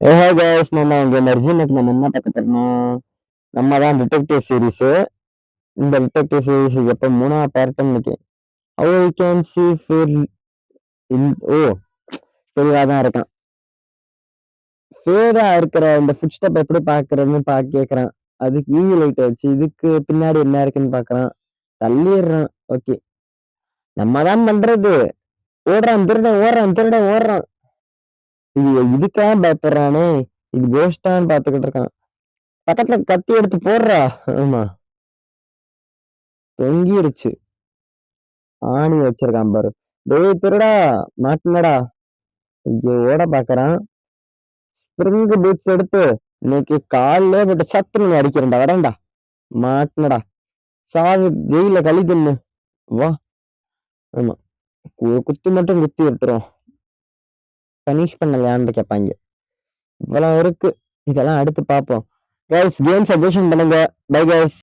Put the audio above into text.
ஏஹே கைஸ் நம்ம இங்க மெர்ஜினுக்கு நம்ம என்ன பார்க்க நம்ம தான் டிடெக்டிவ் சீரிஸ் இந்த டிடெக்டிவ் சீரீஸ் எப்போ மூணா பார்ட்னு நினைக்கிறேன். How we can see feel ஓ தெளிவாக தான் இருக்கான் ஃபேடா இருக்கிற இந்த ஃபுட் ஸ்டெப் எப்படி பார்க்கறதுன்னு பா கேட்குறான் அதுக்கு ஈவி லைட் வச்சு இதுக்கு பின்னாடி என்ன இருக்குன்னு பார்க்குறான். தள்ளிடுறான். ஓகே நம்ம தான் பண்றது. ஓடுறான் திருடன் ஓடுறான் திருடன் ஓடுறான். இது இதுக்காக பயப்படுறானே இது கோஷ்டான்னு பார்த்துக்கிட்டு இருக்கான். பக்கத்துல கத்தி எடுத்து போடுறா. ஆமா. தொங்கிருச்சு. ஆணி வச்சிருக்கான் பாரு. டேய் திருடா மாட்டினடா. ஐயோ ஓட பாக்குறான். ஸ்ப்ரிங் பூட்ஸ் எடுத்து இன்னைக்கு காலிலே போட்டு நீ அடிக்கிறேன்டா வரேன்டா. மாட்டினடா. சாவு ஜெயில கழி தின்னு. வா. ஆமா. குத்து குத்தி மட்டும் குத்தி விட்டுரும் பனிஷ் பண்ணலையான்னு கேட்பாங்க. இவ்வளவு இருக்கு. இதெல்லாம் அடுத்து பார்ப்போம். கைஸ் கேம் சஜஷன் பண்ணுங்க. Bye guys